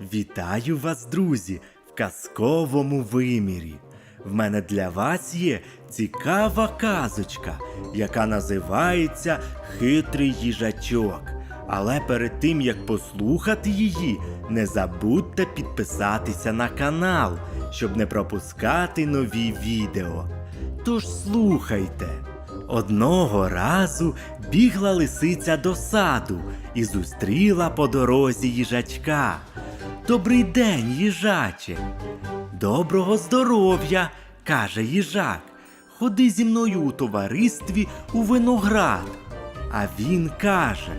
Вітаю вас, друзі, в казковому вимірі. В мене для вас є цікава казочка, яка називається Хитрий їжачок. Але перед тим як послухати її, не забудьте підписатися на канал, щоб не пропускати нові відео. Тож слухайте. Одного разу бігла лисиця до саду і зустріла по дорозі їжачка. Добрий день, їжаче. Доброго здоров'я, каже їжак. Ходи зі мною у товаристві у виноград. А він каже: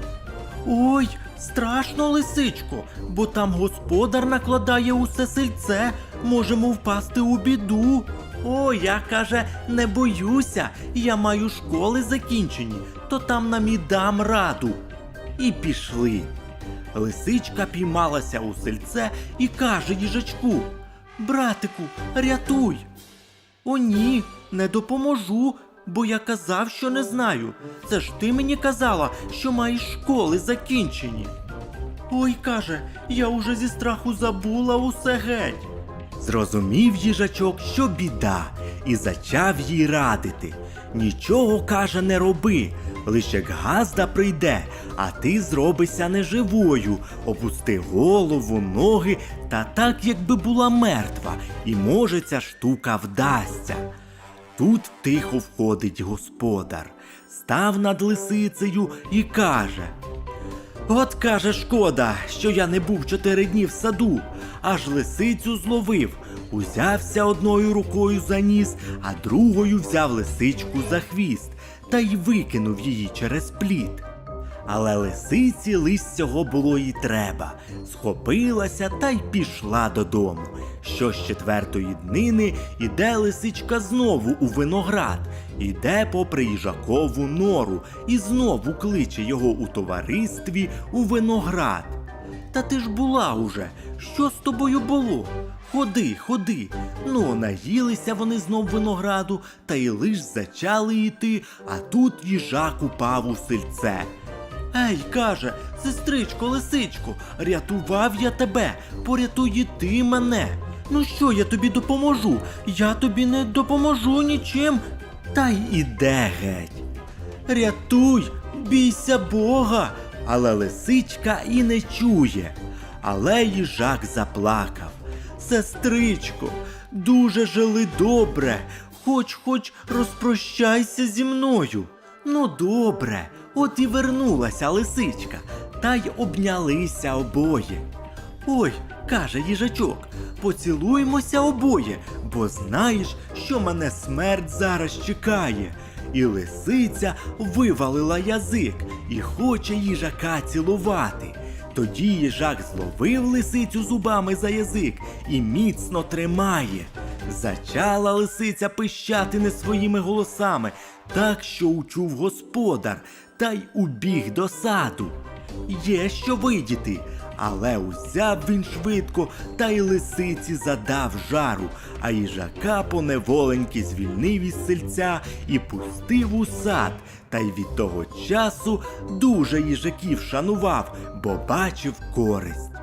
Ой, страшно, лисичко, бо там господар накладає усе сельце, можемо впасти у біду. О, я каже, не боюся, я маю школи закінчені, то там нам і дам раду. І пішли. Лисичка піймалася у сельце і каже їжачку: Братику, рятуй. О, ні, не допоможу, бо я казав, що не знаю. Це ж ти мені казала, що маєш школи закінчені. Ой, каже, я уже зі страху забула усе геть. Зрозумів їжачок, що біда, і зачав їй радити. Нічого, каже, не роби. Лише газда прийде, а ти зробися неживою, опусти голову, ноги. Та так, якби була мертва, і може ця штука вдасться. Тут тихо входить господар, став над лисицею і каже. От каже шкода, що я не був чотири дні в саду, аж лисицю зловив, узявся одною рукою за ніс, а другою взяв лисичку за хвіст. Та й викинув її через плід. Але лисиці лись цього було і треба. Схопилася та й пішла додому. Що з четвертої днини іде лисичка знову у виноград, іде попри їжакову нору і знову кличе його у товаристві у виноград. Та ти ж була уже. Що з тобою було? Ходи, ходи. Ну, наїлися вони знов винограду, та й лиш зачали йти, а тут їжак упав у сельце. Ей, каже, сестричко, лисичко, рятував я тебе, порятуй ти мене. Ну що я тобі допоможу? Я тобі не допоможу нічим. Та й іде геть. Рятуй, бійся Бога. Але лисичка і не чує. Але їжак заплакав. Сестричко, дуже жили добре, хоч хоч розпрощайся зі мною. Ну, добре, от і вернулася лисичка, та й обнялися обоє. Ой, каже їжачок, поцілуємося обоє, бо знаєш, що мене смерть зараз чекає. І лисиця вивалила язик і хоче їжака цілувати. Тоді їжак зловив лисицю зубами за язик і міцно тримає. Зачала лисиця пищати не своїми голосами, так що учув господар, та й убіг до саду. Є що видіти, але узяв він швидко та й лисиці задав жару, а їжака поневоленьки звільнив із сельця і пустив у сад. Та й від того часу дуже їжаків шанував, бо бачив користь.